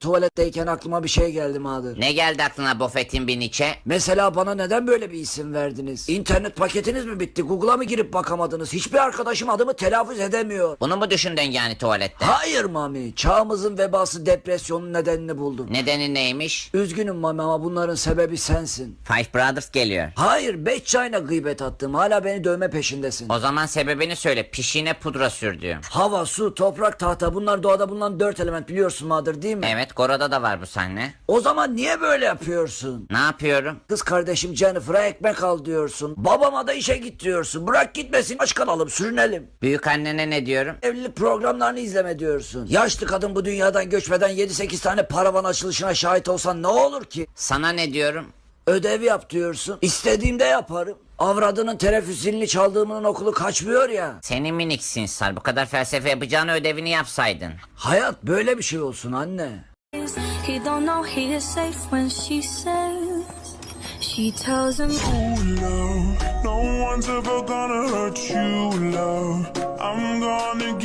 Tuvaletteyken aklıma bir şey geldi Madır. Ne geldi aklına Buffett'in bir Nietzsche? Mesela bana neden böyle bir isim verdiniz? İnternet paketiniz mi bitti? Google'a mı girip bakamadınız? Hiçbir arkadaşım adımı telaffuz edemiyor. Bunu mu düşündün yani tuvalette? Hayır Mami. Çağımızın vebası depresyonun nedenini buldum. Nedeni neymiş? Üzgünüm Mami ama bunların sebebi sensin. Five Brothers geliyor. Hayır beş çayına gıybet attım. Hala beni dövme peşindesin. O zaman sebebini söyle. Pişine pudra sürdüğüm. Hava, su, toprak, tahta bunlar doğada bulunan dört element biliyorsun Madır değil mi? Evet Gora'da da var bu sahne. O zaman niye böyle yapıyorsun? Ne yapıyorum? Kız kardeşim Jennifer'a ekmek al diyorsun. Babama da işe git diyorsun. Bırak gitmesin aç kalalım sürünelim. Büyük annene ne diyorum? Evlilik programlarını izleme diyorsun. Yaşlı kadın bu dünyadan göçmeden 7-8 tane paravan açılışına şahit olsan ne olur ki? Sana ne diyorum? Ödev yap diyorsun. İstediğimde yaparım. Avradının teneffüs zilini çaldığımın okulu kaçmıyor ya. Seni minik sinsar. Bu kadar felsefe yapacağını ödevini yapsaydın. Hayat böyle bir şey olsun anne. He don't know he is safe when she says she tells him love. No one's ever gonna hurt you, love.